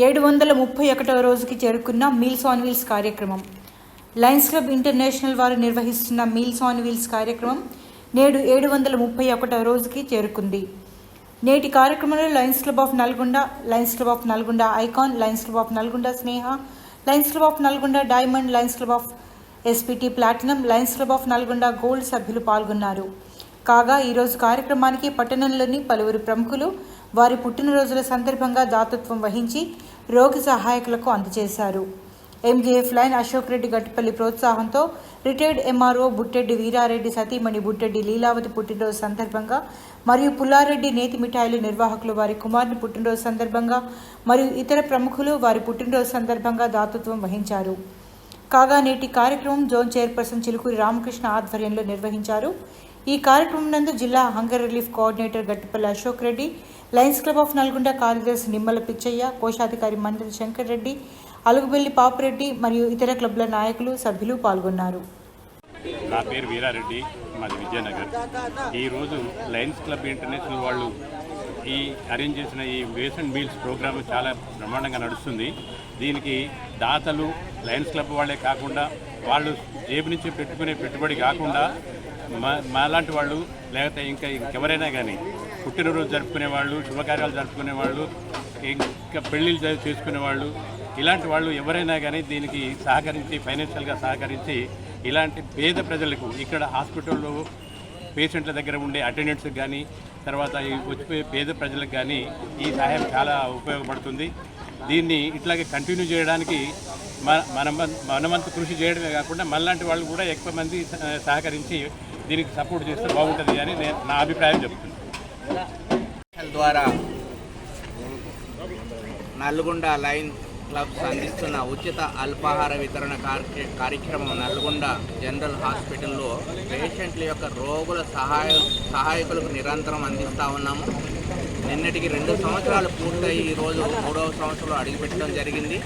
ఏడు వందల ముప్పై ఒకటవ రోజుకి చేరుకున్న మీల్స్ ఆన్ వీల్స్ కార్యక్రమం. లయన్స్ క్లబ్ ఇంటర్నేషనల్ వారు నిర్వహిస్తున్న మీల్స్ ఆన్ వీల్స్ కార్యక్రమం నేడు ఏడు వందల ముప్పై ఒకటవ రోజుకి చేరుకుంది. నేటి కార్యక్రమంలో Lions Club of Nalgonda Lions Club of Nalgonda icon Lions Club of Nalgonda Sneha Lions Club of Nalgonda diamond Lions Club of SPT platinum Lions Club of Nalgonda gold సభ్యులు పాల్గొన్నారు. కాగా ఈరోజు కార్యక్రమానికి పట్టణంలోని పలువురు ప్రముఖులు వారి పుట్టినరోజుల సందర్భంగా దాతృత్వం వహించి రోగి సహాయకులకు అందజేశారు. ఎంజేఎఫ్ లైన్ అశోక్ రెడ్డి గట్టిపల్లి ప్రోత్సాహంతో రిటైర్డ్ ఎంఆర్ఓ బుట్టెడ్డి వీరారెడ్డి సతీమణి బుట్టెడ్డి లీలావతి పుట్టినరోజు సందర్భంగా మరియు పుల్లారెడ్డి నేతి మిఠాయిలు నిర్వాహకులు వారి కుమారుని పుట్టినరోజు సందర్భంగా మరియు ఇతర ప్రముఖులు వారి పుట్టినరోజు సందర్భంగా దాతృత్వం వహించారు. కాగా నేటి కార్యక్రమం జోన్ చైర్పర్సన్ చిలుకూరి రామకృష్ణ ఆధ్వర్యంలో నిర్వహించారు. ఈ కార్యక్రమం నందు జిల్లా hunger relief coordinator Gattipalli Ashok Reddy Lions Club of Nalgonda కార్యదర్శి నిమ్మల పిచ్చయ్య కోశాధికారి మండలి శంకర్ రెడ్డి అలుగుబెల్లి పాపిరెడ్డి మరియు ఇతర క్లబ్ల నాయకులు సభ్యులు పాల్గొన్నారు. నా పేరు వీరారెడ్డి మాది విజయనగర్. ఈరోజు లయన్స్ క్లబ్ ఇంటర్నేషనల్ వాళ్ళు ఈ అరేంజ్ చేసిన ఈ వేస్ అండ్ మీల్స్ ప్రోగ్రామ్ చాలా బ్రహ్మాండంగా నడుస్తుంది. దీనికి దాతలు లయన్స్ క్లబ్ వాళ్ళే కాకుండా వాళ్ళు జేబు నుంచి పెట్టుకునే పెట్టుబడి కాకుండా మా మాలాంటి వాళ్ళు లేకపోతే ఇంకా ఇంకెవరైనా కానీ పుట్టినరోజు జరుపుకునే వాళ్ళు శుభకార్యాలు జరుపుకునే వాళ్ళు ఇంకా పెళ్ళిళ్ళు చేసుకునే వాళ్ళు ఇలాంటి వాళ్ళు ఎవరైనా కానీ దీనికి సహకరించి ఫైనాన్షియల్గా సహకరించి ఇలాంటి పేద ప్రజలకు ఇక్కడ హాస్పిటల్లో పేషెంట్ల దగ్గర ఉండే అటెండెంట్స్కి కానీ తర్వాత ఈ వచ్చిపోయే పేద ప్రజలకు కానీ ఈ సహాయం చాలా ఉపయోగపడుతుంది. దీన్ని ఇట్లాగే కంటిన్యూ చేయడానికి మన మనమంత కృషి చేయడమే కాకుండా మనలాంటి వాళ్ళు కూడా ఎక్కువ మంది సహ- సహకరించి దీనికి సపోర్ట్ చేస్తే బాగుంటుంది అని నేను నా అభిప్రాయం చెప్తున్నాను. ద్వారా నల్గొండ లైన్ క్లబ్స్ అందిస్తున్న ఉచిత అల్పాహార వితరణ కార్య- కార్యక్రమం నల్గొండ జనరల్ హాస్పిటల్లో పేషెంట్ల యొక్క రోగుల సహాయ సహాయకులకు నిరంతరం అందిస్తూ ఉన్నాము నిన్నటికి రెండు సంవత్సరాలు పూర్తయి ఈరోజు మూడవ సంవత్సరంలో అడుగుపెట్టడం జరిగింది.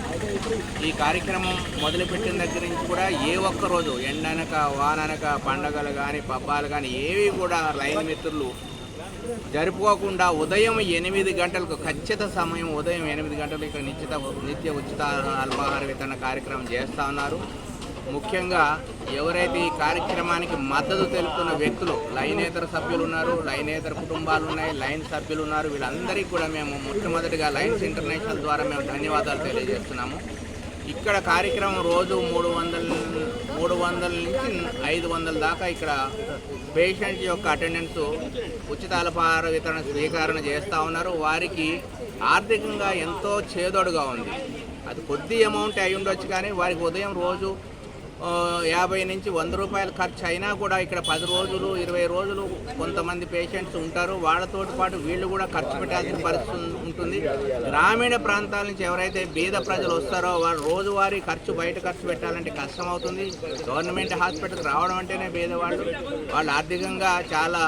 ఈ కార్యక్రమం మొదలుపెట్టిన దగ్గర నుంచి కూడా ఏ ఒక్క రోజు ఎండనక వాననక పండగలు కానీ పబ్బాలు కానీ ఏవి కూడా లైన్ మిత్రులు జరుపుకోకుండా ఉదయం ఎనిమిది గంటలకు ఖచ్చిత సమయం ఉదయం ఎనిమిది గంటలకు ఇక్కడ నిశ్చిత నిత్య ఉచిత అల్పాహార వితరణ కార్యక్రమం చేస్తూ ఉన్నారు. ముఖ్యంగా ఎవరైతే ఈ కార్యక్రమానికి మద్దతు తెలుపుతున్న వ్యక్తులు లైనేతర సభ్యులు ఉన్నారు లైనేతర కుటుంబాలు ఉన్నాయి లైన్ సభ్యులు ఉన్నారు వీళ్ళందరికీ కూడా మేము మొట్టమొదటిగా లైన్స్ ఇంటర్నేషనల్ ద్వారా మేము ధన్యవాదాలు తెలియజేస్తున్నాము. ఇక్కడ కార్యక్రమం రోజు మూడు వందల మూడు వందల నుంచి ఐదు వందల దాకా ఇక్కడ పేషెంట్ యొక్క అటెండెన్స్ ఉచిత అల్పాహార వితరణ స్వీకరణ చేస్తూ ఉన్నారు. వారికి ఆర్థికంగా ఎంతో చేదోడుగా ఉంది. అది కొద్ది అమౌంట్ అయి ఉండొచ్చు కానీ వారికి ఉదయం రోజు యాభై నుంచి వంద రూపాయలు ఖర్చు అయినా కూడా ఇక్కడ పది రోజులు ఇరవై రోజులు కొంతమంది పేషెంట్స్ ఉంటారు. వాళ్ళతో పాటు వీళ్ళు కూడా ఖర్చు పెట్టాల్సిన పరిస్థితి ఉంటుంది. గ్రామీణ ప్రాంతాల నుంచి ఎవరైతే బీద ప్రజలు వస్తారో వారు రోజువారీ ఖర్చు బయట ఖర్చు పెట్టాలంటే కష్టం అవుతుంది గవర్నమెంట్ హాస్పిటల్కి రావడం అంటేనే బీదవాళ్ళు. వాళ్ళు ఆర్థికంగా చాలా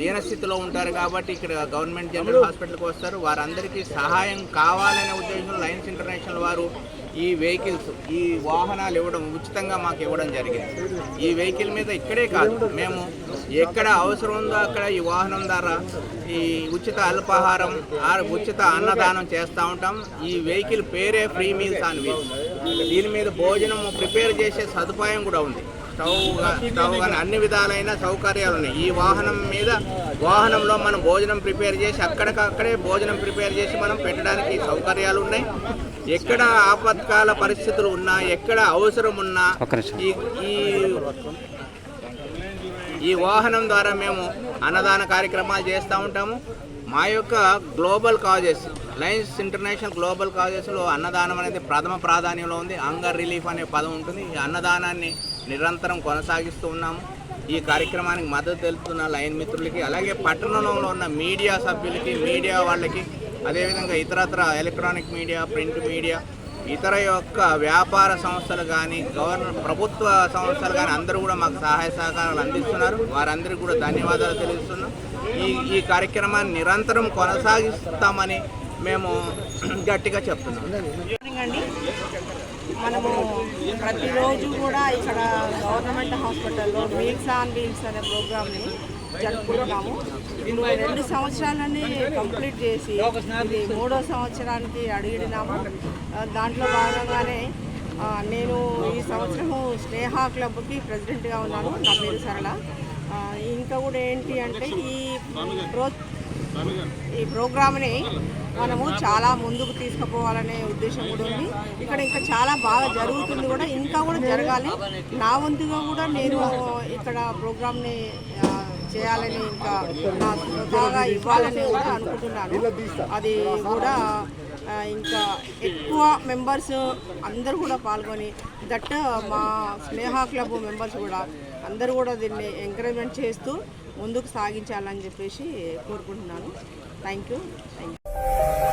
దీనస్థితిలో ఉంటారు కాబట్టి ఇక్కడ గవర్నమెంట్ జనరల్ హాస్పిటల్కి వస్తారు. వారందరికీ సహాయం కావాలనే ఉద్దేశంలో లయన్స్ ఇంటర్నేషనల్ వారు ఈ వెహికల్స్ ఈ వాహనాలు ఇవ్వడం ఉచితంగా మాకు ఇవ్వడం జరిగింది. ఈ వెహికల్ మీద ఇక్కడే కాదు మేము ఎక్కడ అవసరం ఉందో అక్కడ ఈ వాహనం ద్వారా ఈ ఉచిత అల్పాహారం ఉచిత అన్నదానం చేస్తూ ఉంటాం. ఈ వెహికల్ పేరే ఫ్రీ మీల్స్ వీల్స్. దీని మీద భోజనం ప్రిపేర్ చేసే సదుపాయం కూడా ఉంది. స్టవ్ కానీ అన్ని విధాలైన సౌకర్యాలు ఉన్నాయి ఈ వాహనం మీద వాహనంలో మనం భోజనం ప్రిపేర్ చేసి అక్కడికక్కడే భోజనం ప్రిపేర్ చేసి మనం పెట్టడానికి సౌకర్యాలు ఉన్నాయి ఎక్కడ ఆపత్కాల పరిస్థితులు ఉన్నా ఎక్కడ అవసరం ఉన్నా ఈ ఈ వాహనం ద్వారా మేము అన్నదాన కార్యక్రమాలు చేస్తూ ఉంటాము. మా యొక్క global causes Lions International global కాజెస్లో అన్నదానం అనేది ప్రథమ ప్రాధాన్యంలో ఉంది. అంగర్ రిలీఫ్ అనే పదం ఉంటుంది. ఈ అన్నదానాన్ని నిరంతరం కొనసాగిస్తూ ఉన్నాము. ఈ కార్యక్రమానికి మద్దతు తెలుపుతున్న లైన్ మిత్రులకి అలాగే పట్టణంలో ఉన్న మీడియా సభ్యులకి మీడియా వాళ్ళకి అదేవిధంగా ఇతరత్ర ఎలక్ట్రానిక్ మీడియా ప్రింట్ మీడియా ఇతర యొక్క వ్యాపార సంస్థలు కానీ గవర్నమెంట్ ప్రభుత్వ సంస్థలు కానీ అందరూ కూడా మాకు సహాయ సహకారాలు అందిస్తున్నారు. వారందరికీ కూడా ధన్యవాదాలు తెలుస్తున్నాం ఈ ఈ కార్యక్రమాన్ని నిరంతరం కొనసాగిస్తామని మేము గట్టిగా చెప్తున్నాం. అండి. మనము ప్రతిరోజు కూడా ఇక్కడ గవర్నమెంట్ హాస్పిటల్లో మీల్స్ ఆన్ వీల్స్ అనే ప్రోగ్రామ్ని జరుపుకుంటున్నాము. ఇరవై రెండు సంవత్సరాలని కంప్లీట్ చేసి ఇది మూడో సంవత్సరానికి అడిగినాము. దాంట్లో భాగంగానే నేను ఈ సంవత్సరము స్నేహ క్లబ్కి ప్రెసిడెంట్గా ఉన్నాను. నా పేరు సరళ. ఇంకా కూడా ఏంటి అంటే ఈ ప్రో ఈ ప్రోగ్రామ్ని మనము చాలా ముందుకు తీసుకుపోవాలనే ఉద్దేశం కూడా ఉంది. ఇక్కడ ఇంకా చాలా బాగా జరుగుతుంది కూడా ఇంకా కూడా జరగాలి. నా వంతుగా కూడా నేను ఇక్కడ ప్రోగ్రామ్ని చేయాలని ఇంకా నా బాగా ఇవ్వాలని కూడా అనుకుంటున్నాను. అది కూడా ఇంకా ఎక్కువ మెంబర్స్ అందరూ కూడా పాల్గొని దట్ మా స్నేహ క్లబ్ మెంబర్స్ కూడా అందరూ కూడా దీన్ని ఎంకరేజ్మెంట్ చేస్తూ ముందుకు సాగించాలని చెప్పేసి కోరుకుంటున్నాను. Thank you thank you